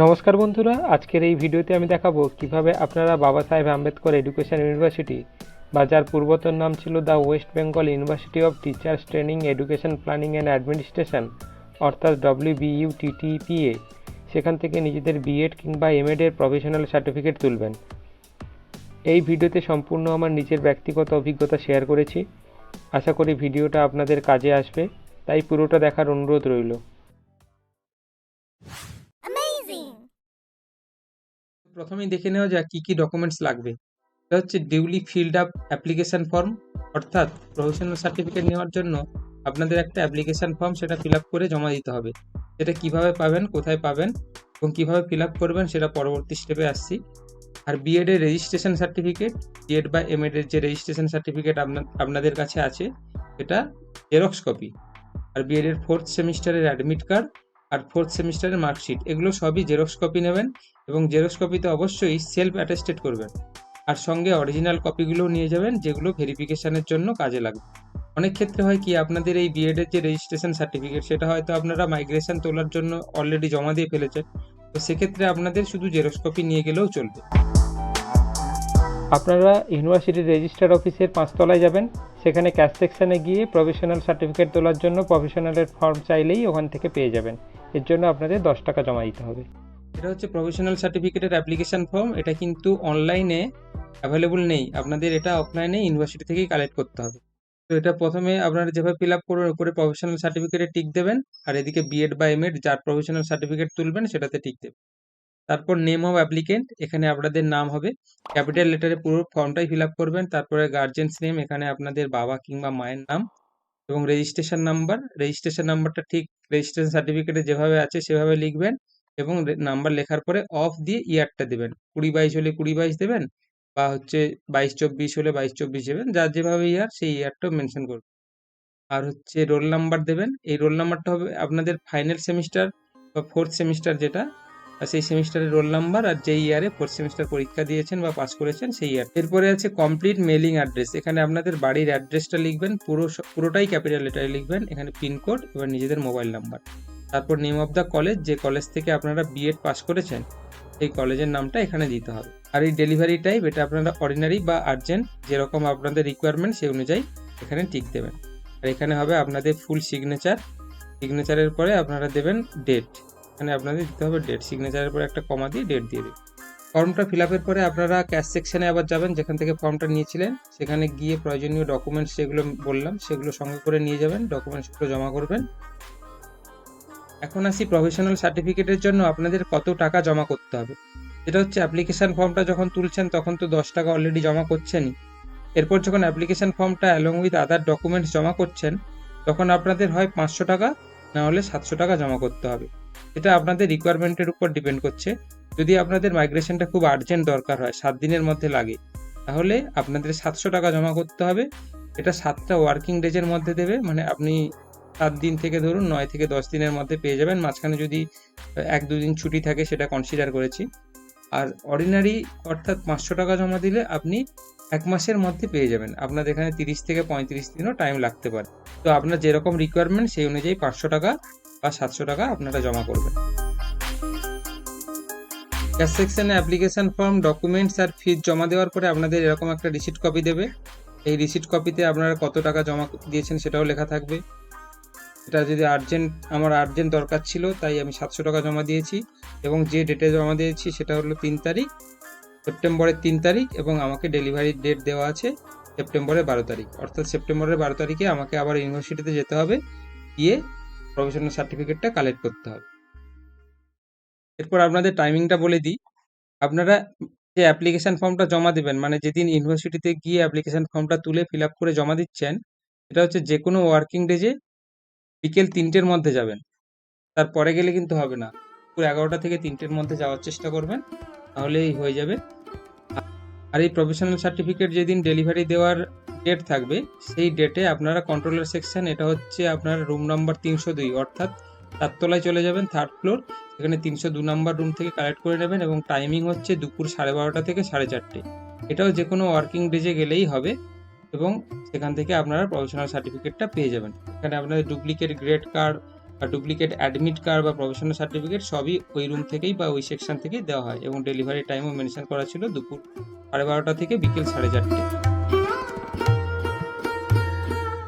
নমস্কার বন্ধুরা, আজকের এই ভিডিওতে আমি দেখাবো কীভাবে আপনারা বাবা সাহেব আম্বেদকর এডুকেশন ইউনিভার্সিটি বা যার পূর্বতন নাম ছিল the west Bengal university of teachers training education planning and administration, অর্থাৎ ডব্লিউবিইউ টিটিপিএ সেখান থেকে নিজেদের বিএড কিংবা এমএড এর প্রফেশনাল সার্টিফিকেট তুলবেন। এই ভিডিওতে সম্পূর্ণ আমার নিজের ব্যক্তিগত অভিজ্ঞতা শেয়ার করেছি। আশা করি ভিডিওটা আপনাদের কাজে আসবে। তাই পুরোটা দেখার অনুরোধ রইল! প্রথমেই দেখে নেওয়া যাক কী কী ডকুমেন্টস লাগবে। এটা হচ্ছে duly filled up application form অর্থাৎ প্রফেশনাল সার্টিফিকেট নেওয়ার জন্য আপনাদের একটা অ্যাপ্লিকেশন ফর্ম সেটা ফিল আপ করে জমা দিতে হবে। সেটা কীভাবে পাবেন, কোথায় পাবেন এবং কীভাবে ফিল আপ করবেন সেটা পরবর্তী স্টেপে আসছি। আর বিএড এর রেজিস্ট্রেশন সার্টিফিকেট বিএড বা এমএড এর যে রেজিস্ট্রেশন সার্টিফিকেট আপনাদের কাছে আছে সেটা জেরক্স কপি আর বিএড এর ফোর্থ সেমিস্টারের অ্যাডমিট কার্ড আর ফোর্থ সেমিস্টারের মার্কশিট এগুলো সবই জেরক্স কপি নেবেন এবং জেরক্স কপিতে অবশ্যই সেলফ অ্যাটেস্টেড করবেন। আর সঙ্গে অরিজিনাল কপিগুলোও নিয়ে যাবেন, যেগুলো ভেরিফিকেশানের জন্য কাজে লাগবে। অনেক ক্ষেত্রে হয় কি, আপনাদের এই বিএডের যে রেজিস্ট্রেশন সার্টিফিকেট সেটা হয়তো আপনারা মাইগ্রেশন তোলার জন্য অলরেডি জমা দিয়ে ফেলেছেন। তো সেক্ষেত্রে আপনাদের শুধু জেরক্স কপি নিয়ে গেলেও চলবে। আপনারা ইউনিভার্সিটির রেজিস্টার অফিসের পাঁচতলায় যাবেন। সেখানে ক্যাশ সেকশানে গিয়ে প্রফেশনাল সার্টিফিকেট তোলার জন্য প্রফেশনালের ফর্ম চাইলেই ওখান থেকে পেয়ে যাবেন। এর জন্য আপনাদের দশ টাকা জমা দিতে হবে। এটা হচ্ছে প্রফেশনাল সার্টিফিকেটের অ্যাপ্লিকেশন ফর্ম। এটা কিন্তু অনলাইনে অ্যাভেলেবল নেই। আপনাদের এটা অফলাইনে ইউনিভার্সিটি থেকেই কালেক্ট করতে হবে। তো এটা প্রথমে আপনারা যেভাবে ফিল আপ করবেন উপরে প্রফেশনাল সার্টিফিকেটে টিক দেবেন, আর এদিকে বিএড বা এমএড যার প্রফেশনাল সার্টিফিকেট তুলবেন, সেটাতে টিক দেবেন। তারপর নেম অফ অ্যাপ্লিকেন্ট এখানে আপনাদের নাম হবে। ক্যাপিটাল লেটারে পুরো ফর্মটাই ফিল করবেন, তারপরে গার্জেন্স নেম এখানে আপনাদের বাবা কিংবা মায়ের নাম এবং রেজিস্ট্রেশন নাম্বার রেজিস্ট্রেশন নাম্বারটা ঠিক রেজিস্ট্রেশন সার্টিফিকেটে যেভাবে আছে, সেভাবে লিখবেন এবং নাম্বার লেখার পরে অফ দিয়ে ইয়ারটা দেবেন। কুড়ি বাইশ হলে কুড়ি বাইশ দেবেন বা হচ্ছে বাইশ চব্বিশ হলে বাইশ চব্বিশ দেবেন যার যেভাবে ইয়ার সেই ইয়ারটাও মেনশন করবেন। আর হচ্ছে রোল নাম্বার দেবেন, এই রোল নাম্বারটা হবে আপনাদের ফাইনাল সেমিস্টার বা ফোর্থ সেমিস্টার যেটা সেই সেমিস্টারের রোল নাম্বার আর যেই ইয়ারে ফোর্থ সেমিস্টার পরীক্ষা দিয়েছেন বা পাস করেছেন, সেই ইয়ার এরপরে আছে কমপ্লিট মেলিং অ্যাড্রেস এখানে আপনাদের বাড়ির অ্যাড্রেসটা লিখবেন, পুরো পুরোটাই ক্যাপিটাল লেটারে লিখবেন, এখানে পিনকোড এবার নিজেদের মোবাইল নাম্বার তারপর নেম অফ দ্য কলেজ যে কলেজ থেকে আপনারা বিএড পাস করেছেন, সেই কলেজের নামটা এখানে দিতে হবে। আর এই ডেলিভারি টাইপ এটা আপনারা অর্ডিনারি বা আর্জেন্ট যেরকম আপনাদের রিকোয়ারমেন্ট সেই অনুযায়ী এখানে টিক দেবেন। আর এখানে হবে আপনাদের ফুল সিগনেচার সিগনেচারের পরে আপনারা দেবেন ডেট এখানে আপনাদের দিতে হবে ডেট সিগনেচারের পরে একটা কমা দিয়ে ডেট দিয়ে দিন। ফর্মটা ফিল আপের পরে আপনারা ক্যাশ সেকশনে আবার যাবেন, যেখান থেকে ফর্মটা নিয়েছিলেন, সেখানে গিয়ে প্রয়োজনীয় ডকুমেন্টস যেগুলো বললাম, সেগুলো সঙ্গে করে নিয়ে যাবেন ডকুমেন্টসগুলো জমা করবেন। এখন আসি প্রফেশনাল সার্টিফিকেটের জন্য আপনাদের কত টাকা জমা করতে হবে। যেটা হচ্ছে অ্যাপ্লিকেশন ফর্মটা যখন তুলছেন, তখন তো দশ টাকা অলরেডি জমা করছেনই। এরপর যখন অ্যাপ্লিকেশন ফর্মটা অ্যালং উইথ আদার ডকুমেন্টস জমা করছেন, তখন আপনাদের হয় পাঁচশো টাকা, না হলে সাতশো টাকা জমা করতে হবে। এটা আপনাদের রিকোয়ারমেন্টের উপর ডিপেন্ড করছে। যদি আপনাদের মাইগ্রেশনটা খুব আর্জেন্ট দরকার হয়, সাত দিনের মধ্যে লাগে, তাহলে আপনাদের সাতশো টাকা জমা করতে হবে। এটা সাতটা ওয়ার্কিং ডেজের মধ্যে দেবে মানে আপনি সাত দিন থেকে ধরুন নয় থেকে দশ দিনের মধ্যে পেয়ে যাবেন। মাঝখানে যদি এক দুদিন ছুটি থাকে, সেটা কনসিডার করেছি। আর অর্ডিনারি অর্থাৎ পাঁচশো টাকা জমা দিলে আপনি এক মাসের মধ্যে পেয়ে যাবেন। আপনাদের এখানে তিরিশ থেকে পঁয়ত্রিশ দিনও টাইম লাগতে পারে। তো আপনার যেরকম রিকোয়ারমেন্ট সেই অনুযায়ী পাঁচশো টাকা বা সাতশো টাকা আপনারা জমা করবেন। ক্যাশ সেকশনে অ্যাপ্লিকেশন ফর্ম ডকুমেন্টস আর ফিজ জমা দেওয়ার পরে আপনাদের এরকম একটা রিসিট কপি দেবে। এই রিসিট কপিতে আপনারা কত টাকা জমা দিয়েছেন সেটাও লেখা থাকবে। এটা যদি আর্জেন্ট আমার আর্জেন্ট দরকার ছিল, তাই আমি সাতশো টাকা জমা দিয়েছি এবং যে ডেটে জমা দিয়েছি সেটা হলো তিন তারিখ, সেপ্টেম্বরের তিন তারিখ এবং আমাকে ডেলিভারি ডেট দেওয়া আছে সেপ্টেম্বরের বারো তারিখ। অর্থাৎ সেপ্টেম্বরের বারো তারিখে আমাকে আবার ইউনিভার্সিটিতে যেতে হবে। গিয়ে প্রফেশনাল সার্টিফিকেটটা কালেক্ট করতে হবে। এরপর আপনাদের টাইমিংটা বলে দিই। আপনারা যে অ্যাপ্লিকেশন ফর্মটা জমা দেবেন মানে যেদিন ইউনিভার্সিটিতে গিয়ে অ্যাপ্লিকেশন ফর্মটা তুলে ফিল আপ করে জমা দিচ্ছেন এটা হচ্ছে যে কোনো ওয়ার্কিং ডেজে বিকেল তিনটের মধ্যে যাবেন। তারপরে গেলে কিন্তু হবে না। পুরো এগারোটা থেকে তিনটের মধ্যে যাওয়ার চেষ্টা করবেন, তাহলেই হয়ে যাবে। আর এই প্রফেশনাল সার্টিফিকেট যেদিন ডেলিভারি দেওয়ার ডেট থাকবে, সেই ডেটে আপনারা কন্ট্রোলার সেকশন এটা হচ্ছে আপনার রুম নাম্বার তিনশো দুই, অর্থাৎ চারতলায় চলে যাবেন থার্ড ফ্লোর সেখানে তিনশো দু নাম্বার রুম থেকে কালেক্ট করে নেবেন এবং টাইমিং হচ্ছে দুপুর সাড়ে বারোটা থেকে সাড়ে চারটে। এটাও যে কোনো ওয়ার্কিং ডেজে গেলেই হবে এবং সেখান থেকে আপনারা প্রফেশনাল সার্টিফিকেটটা পেয়ে যাবেন। এখানে আপনাদের ডুপ্লিকেট গ্রেড কার্ড বা ডুপ্লিকেট অ্যাডমিট কার্ড বা প্রফেশনাল সার্টিফিকেট সবই ওই রুম থেকেই বা ওই সেকশন থেকেই দেওয়া হয় এবং ডেলিভারি টাইমও মেনশন করা ছিল দুপুর সাড়ে বারোটা থেকে বিকেল সাড়ে চারটে।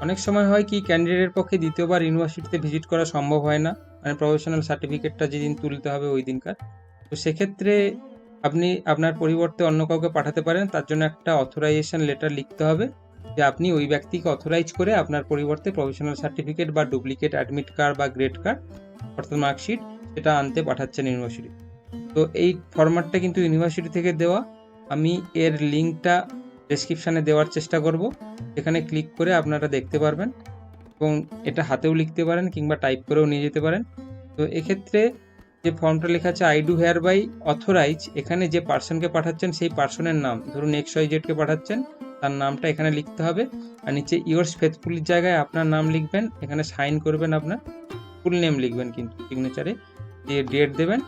অনেক সময় হয় কি ক্যান্ডিডেটের পক্ষে দ্বিতীয়বার ইউনিভার্সিটিতে ভিজিট করা সম্ভব হয় না। মানে প্রফেশনাল সার্টিফিকেটটা যেদিন তুলতে হবে ওই দিনকার। তো সেক্ষেত্রে আপনি আপনার পরিবর্তে অন্য কাউকে পাঠাতে পারেন, তার জন্য একটা অথরাইজেশন লেটার লিখতে হবে যে আপনি ওই ব্যক্তিকে অথরাইজ করে আপনার পরিবর্তে প্রফেশনাল সার্টিফিকেট বা ডুপ্লিকেট অ্যাডমিট কার্ড বা গ্রেড কার্ড অর্থাৎ মার্কশিট সেটা আনতে পাঠাচ্ছেন ইউনিভার্সিটি। তো এই ফরম্যাটটা কিন্তু ইউনিভার্সিটি থেকে দেওয়া। আমি এর লিঙ্কটা ডেসক্রিপশানে দেওয়ার চেষ্টা করব। এখানে ক্লিক করে আপনারা দেখতে পারবেন এবং এটা হাতেও লিখতে পারেন কিংবা টাইপ করেও নিয়ে যেতে পারেন। তো এক্ষেত্রে যে ফর্মটা লেখা আছে I do hereby authorise এখানে যে পার্সনকে পাঠাচ্ছেন, সেই পার্সনের নাম। ধরুন এক্স ওয়াই জেডকে পাঠাচ্ছেন, তার নামটা এখানে লিখতে হবে। আর নিচে ইয়োর্স ফেথফুলির জায়গায় আপনার নাম লিখবেন। এখানে সাইন করবেন আপনার। ফুল নেম লিখবেন কিন্তু সিগনেচারে দিয়ে ডেট দেবেন।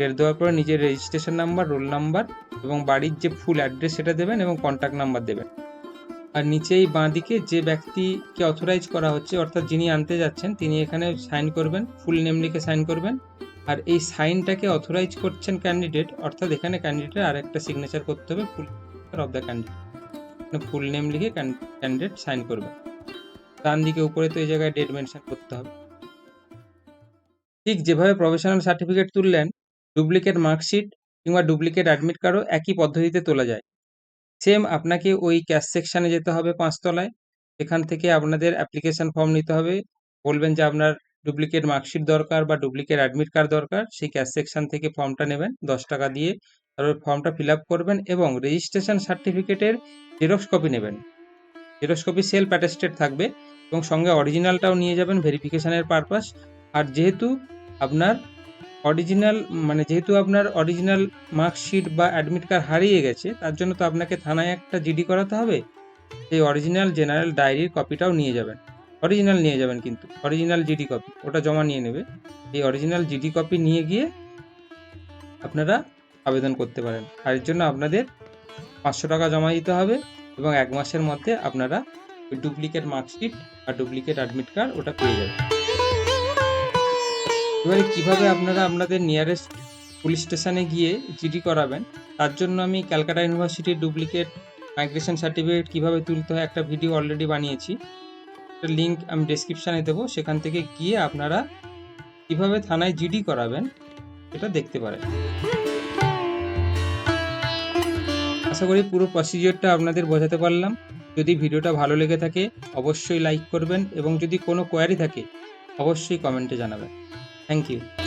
ডেট দেওয়ার পরে নিজের রেজিস্ট্রেশন নাম্বার রোল নাম্বার এবং বাড়ির যে ফুল অ্যাড্রেস সেটা দেবেন এবং কন্ট্যাক্ট নাম্বার দেবেন। আর নিচেই বাঁ দিকে যে ব্যক্তিকে অথরাইজ করা হচ্ছে, অর্থাৎ যিনি আনতে যাচ্ছেন, তিনি এখানে সাইন করবেন ফুল নেম লিখে সাইন করবেন। আর এই সাইনটাকে অথরাইজ করছেন ক্যান্ডিডেট অর্থাৎ এখানে ক্যান্ডিডেটের আর একটা সিগনেচার করতে হবে full of the candidate full name লিখে ক্যান্ডিডেট সাইন করবে ডান দিকে উপরে তো এই জায়গায় ডেট মেনশন করতে হবে। ঠিক যেভাবে প্রফেশনাল সার্টিফিকেট তুললেন ডুপ্লিকেট মার্কশিট কিংবা ডুপ্লিকেট অ্যাডমিট কার্ডও একই পদ্ধতিতে তোলা যায়। সেম আপনাকে ওই ক্যাশ সেকশানে যেতে হবে পাঁচতলায় এখান থেকে আপনাদের অ্যাপ্লিকেশন ফর্ম নিতে হবে। বলবেন যে আপনার ডুপ্লিকেট মার্কশিট দরকার বা ডুপ্লিকেট অ্যাডমিট কার্ড দরকার। সেই ক্যাশ সেকশন থেকে ফর্মটা নেবেন, দশ টাকা দিয়ে। তারপর ফর্মটা ফিল করবেন এবং রেজিস্ট্রেশন সার্টিফিকেটের জেরক্স কপি নেবেন। জেরক্স কপি সেলফ অ্যাটেস্টেড থাকবে এবং সঙ্গে অরিজিনালটাও নিয়ে যাবেন ভেরিফিকেশানের পারপাস আর যেহেতু আপনার অরিজিনাল মানে যেহেতু আপনার অরিজিনাল মার্কশিট বা অ্যাডমিট কার্ড হারিয়ে গেছে, তার জন্য তো আপনাকে থানায় একটা জিডি করাতে হবে। সেই অরিজিনাল জেনারেল ডায়েরির কপিটাও নিয়ে যাবেন। অরিজিনাল নিয়ে যাবেন কিন্তু অরিজিনাল জিডি কপি ওটা জমা নিয়ে নেবে। এই অরিজিনাল জিডি কপি নিয়ে গিয়ে আপনারা আবেদন করতে পারেন। আর এর জন্য আপনাদের পাঁচশো টাকা জমা দিতে হবে এবং এক মাসের মধ্যে আপনারা ডুপ্লিকেট মার্কশিট বা ডুপ্লিকেট অ্যাডমিট কার্ড ওটা পেয়ে যাবেন। এবারে কীভাবে আপনারা আপনাদের নিয়ারেস্ট পুলিশ স্টেশনে গিয়ে জিডি করাবেন? তার জন্য আমি ক্যালকাটা ইউনিভার্সিটির ডুপ্লিকেট মাইগ্রেশন সার্টিফিকেট কীভাবে তুলতে হয় একটা ভিডিও অলরেডি বানিয়েছি। একটা লিঙ্ক আমি ডেসক্রিপশানে দেবো। সেখান থেকে গিয়ে আপনারা কীভাবে থানায় জিডি করাবেন এটা দেখতে পারেন। আশা করি পুরো প্রসিজিওরটা আপনাদের বোঝাতে পারলাম। যদি ভিডিওটা ভালো লেগে থাকে, অবশ্যই লাইক করবেন এবং যদি কোনো কোয়ারি থাকে, অবশ্যই কমেন্টে জানাবেন। Thank you.